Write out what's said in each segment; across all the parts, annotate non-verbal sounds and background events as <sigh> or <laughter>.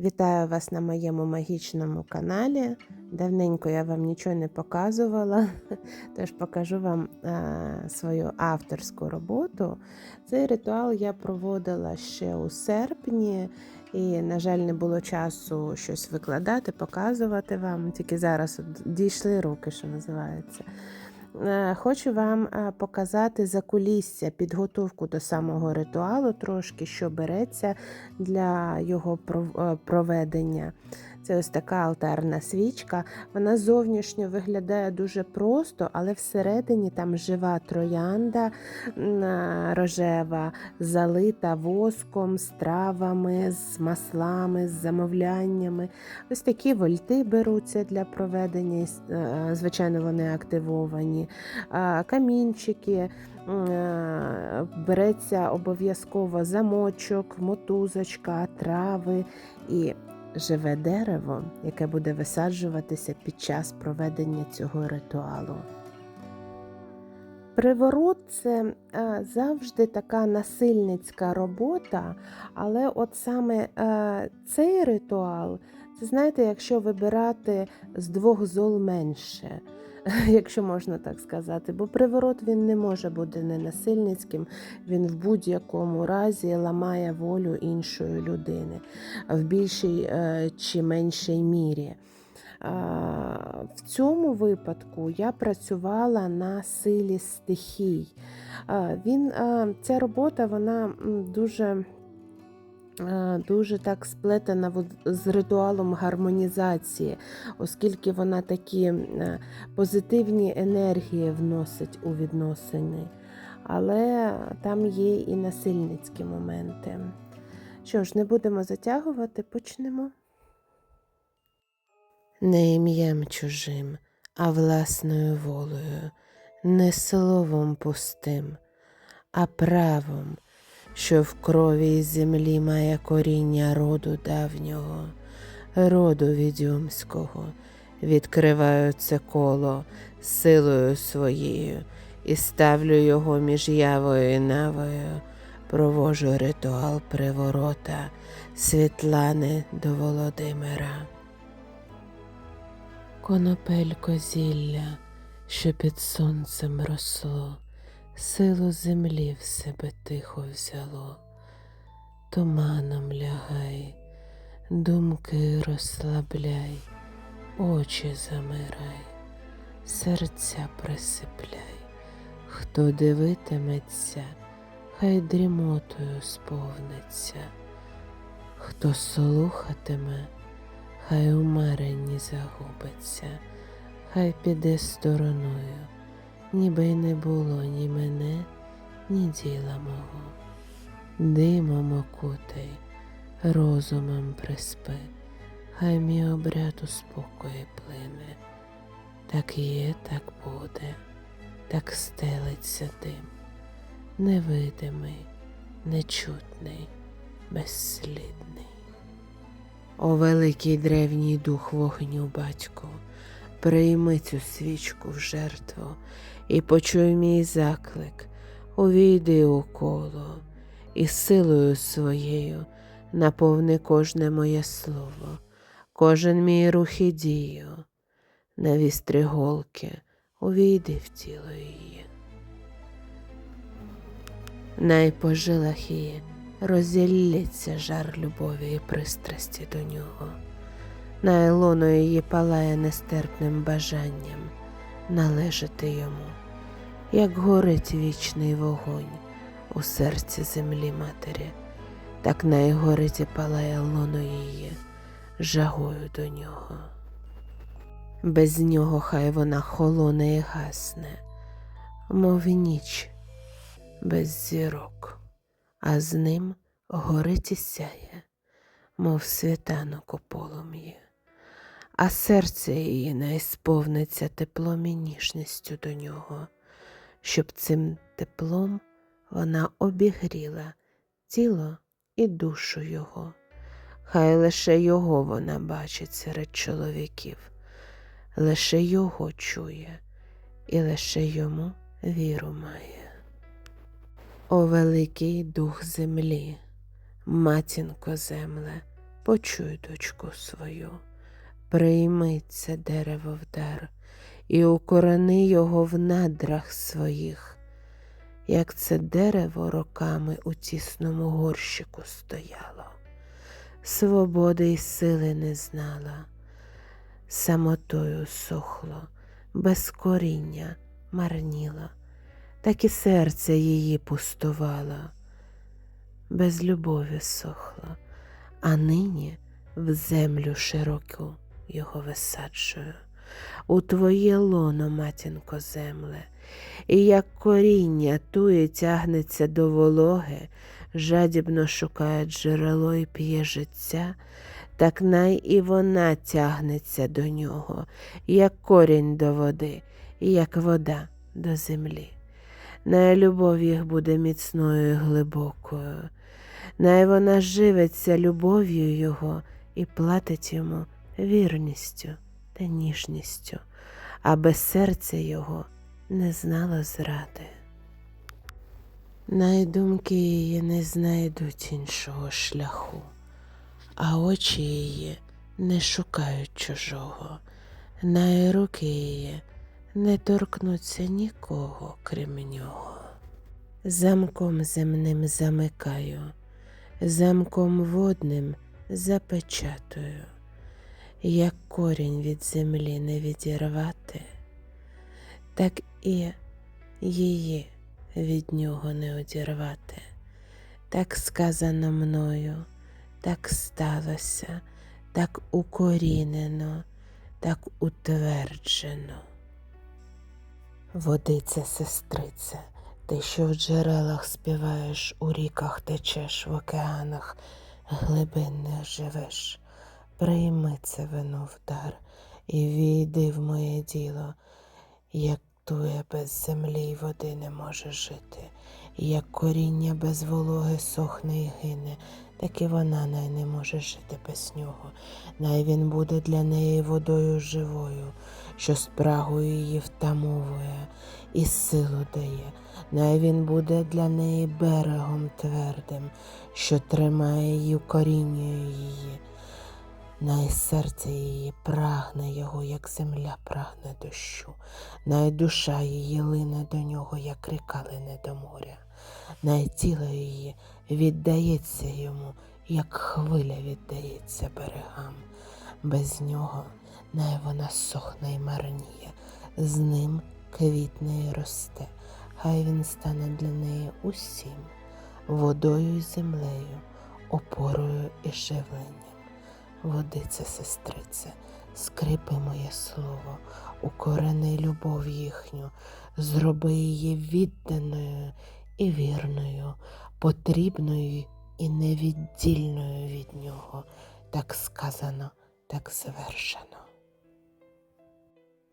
Вітаю вас на моєму магічному каналі. Давненько я вам нічого не показувала, <laughs> тож покажу вам е, свою авторську роботу. Цей ритуал я проводила ще у серпні, і, на жаль, не було часу щось викладати, показувати вам. Тільки зараз дійшли руки, що називається. Е, Хочу вам е, показати закулісся, підготовку до самого ритуалу, трошки, що береться для його е, проведення. Це ось така алтарна свічка. Вона зовнішньо виглядає дуже просто, але всередині там жива троянда рожева, залита воском, з травами, з маслами, з замовляннями. Ось такі вольти беруться для проведення, е, звичайно, вони активовані. Камінчики. Береться обов'язково замочок, мотузочка, трави і живе дерево, яке буде висаджуватися під час проведення цього ритуалу. Приворот це е, завжди така насильницька робота, але от саме е, цей ритуал, це знаєте, якщо вибирати з двох зол менше, <laughs> якщо можна так сказати, бо приворот він не може бути ненасильницьким, він в будь-якому разі ламає волю іншої людини в більшій е, чи меншій мірі. В цьому випадку я працювала на силі стихій. Він, ця робота вона дуже, дуже так сплетена з ритуалом гармонізації, оскільки вона такі е, позитивні енергії вносить у відносини. Але там є і насильницькі моменти. Що ж, не будемо затягувати, почнемо. Не ім'ям чужим, а власною волею, не словом пустим, а правом, що в крові й землі має коріння роду давнього, роду відьомського. Відкриваю це коло силою своєю і ставлю його між явою і навою, провожу ритуал приворота Світлани до Володимира. Конопелько зілля, що під сонцем росло, силу землі в себе тихо взяло, туманом лягай, думки розслабляй, очі замирай, серця присипляй, хто дивитиметься, хай дрімотою сповниться, хто слухатиме хай у загубиться, хай піде стороною, ніби й не було ні мене, ні діла мого. Димом окутай, розумом приспи, хай мій обряд у спокої плине. Так є, так буде, так стелиться дим, невидимий, нечутний, безслідний. О великий древній дух вогню, батьку, прийми цю свічку в жертву і почуй мій заклик, увійди у коло, і силою своєю наповни кожне моє слово, кожен мій рух і дію, на вістрі голки увійди в тіло її. Най по її розіллється жар любові і пристрасті до нього. На лоно її палає нестерпним бажанням належати йому, як горить вічний вогонь у серці землі матері, так най горить і палає лоно її жагою до нього. Без нього хай вона холоне і гасне, мов ніч без зірок а з ним горить і сяє, мов світанок у полум'ї, а серце її не сповниться теплом і ніжністю до нього, щоб цим теплом вона обігріла тіло і душу його. Хай лише його вона бачить серед чоловіків, лише його чує і лише йому віру має. О великий дух землі, матінко земле, Почуй, дочку свою, прийми це дерево в дар і укорони його в надрах своїх, як це дерево роками у тісному горщику стояло, свободи й сили не знала, самотою сохло, без коріння марніло, так і серце її пустувало, без любові сохло, а нині в землю широку його висаджую. У твоє лоно, матінко земле, і як коріння тує тягнеться до вологи, жадібно шукає джерело і п'є життя, так най і вона тягнеться до нього, як корінь до води, як вода до землі. Най любов їх буде міцною і глибокою, най вона живиться любов'ю його і платить йому вірністю та ніжністю, аби серце його не знало зради. Найдумки її не знайдуть іншого шляху, а очі її не шукають чужого, най руки її не торкнуться нікого, крім нього. Замком земним замикаю, замком водним запечатую як корінь від землі не відірвати, так і її від нього не одірвати. Так сказано мною, так сталося, так укорінено, так утверджено. Водиця, сестриця, ти, що в джерелах співаєш, у ріках течеш, в океанах глибинних живеш прийми це вино в дар і війди в моє діло, як тує без землі й води не може жити, як коріння без вологи сохне й гине, так і вона най не може жити без нього. Най він буде для неї водою живою, що спрагу її втамовує і силу дає. Най він буде для неї берегом твердим, що тримає її, коріннює її. Най серце її прагне його, як земля прагне дощу, най душа її лине до нього, як ріка лине до моря, най тіло її віддається йому, як хвиля віддається берегам. Без нього най вона сохне й марніє, з ним квітне й росте, хай він стане для неї усім, водою й землею, опорою і живленням. Водиця, сестрице, скрипи моє слово, укорени любов їхню, зроби її відданою і вірною, потрібною і невіддільною від нього, так сказано, так звершено.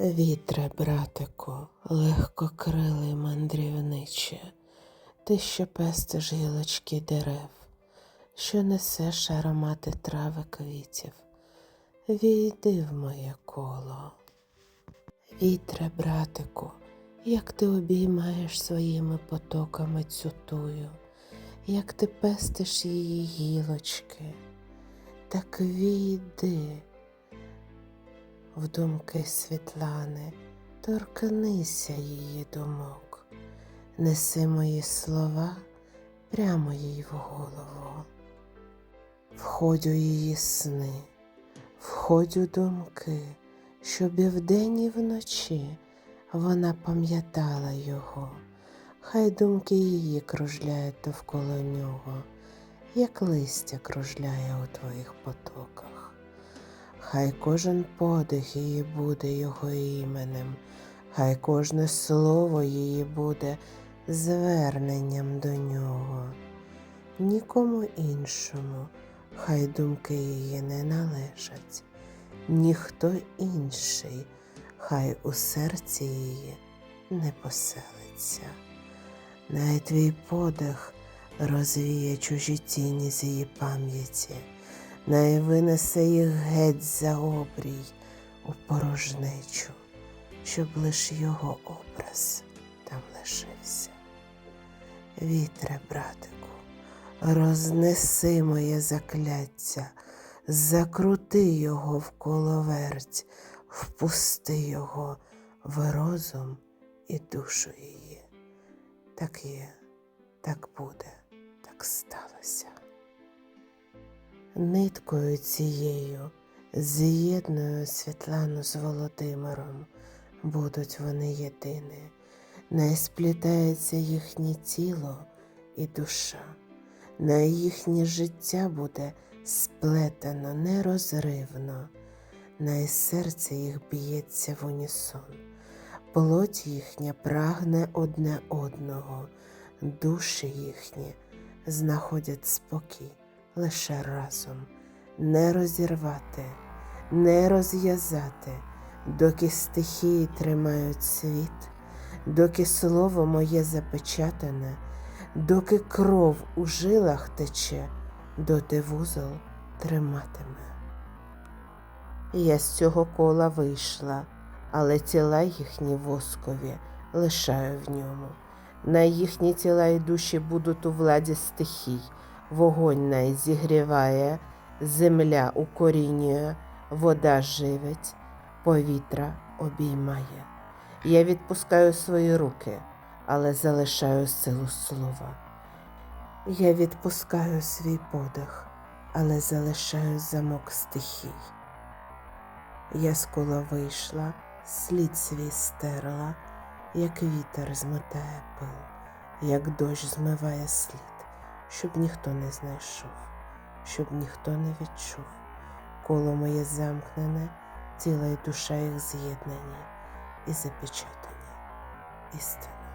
Вітре, братику, легкокрилий мандрівниче, ти що пестиш гілочки дерев що несеш аромати трави квітів, війди в моє коло. Вітре, братику, як ти обіймаєш своїми потоками цю тую, як ти пестиш її гілочки, так війди в думки Світлани, торкнися її думок, неси мої слова прямо їй в голову. Входь у її сни, входь у думки, щоб і вдень, і вночі вона пам'ятала його, хай думки її кружляють довкола нього, як листя кружляє у твоїх потоках. Хай кожен подих її буде його іменем, хай кожне слово її буде зверненням до нього, нікому іншому хай думки її не належать, ніхто інший, хай у серці її не поселиться. Най твій подих розвіє чужі тіні з її пам'яті, най винесе їх геть за обрій у порожнечу, щоб лиш його образ там лишився. Вітре, братику, рознеси моє закляття, закрути його в коловерть, впусти його в розум і душу її. Так є, так буде, так сталося. Ниткою цією з'єдную Світлану з Володимиром, будуть вони єдині, не сплітається їхнє тіло і душа, на їхнє життя буде сплетено нерозривно, на серце їх б'ється в унісон, плоть їхня прагне одне одного, душі їхні знаходять спокій лише разом, не розірвати, не розв'язати, доки стихії тримають світ, доки слово моє запечатане, доки кров у жилах тече, доти вузол триматиме. Я з цього кола вийшла, але тіла їхні воскові лишаю в ньому. На їхні тіла і душі будуть у владі стихій, вогонь най зігріває, земля укорінює, вода живить, повітря обіймає. Я відпускаю свої руки, але залишаю силу слова. Я відпускаю свій подих, але залишаю замок стихій. Я з кола вийшла, слід свій стерла, як вітер змотає пил, як дощ змиває слід, щоб ніхто не знайшов, щоб ніхто не відчув. Коло моє замкнене, тіло і душа їх з'єднані і запечатані істиною.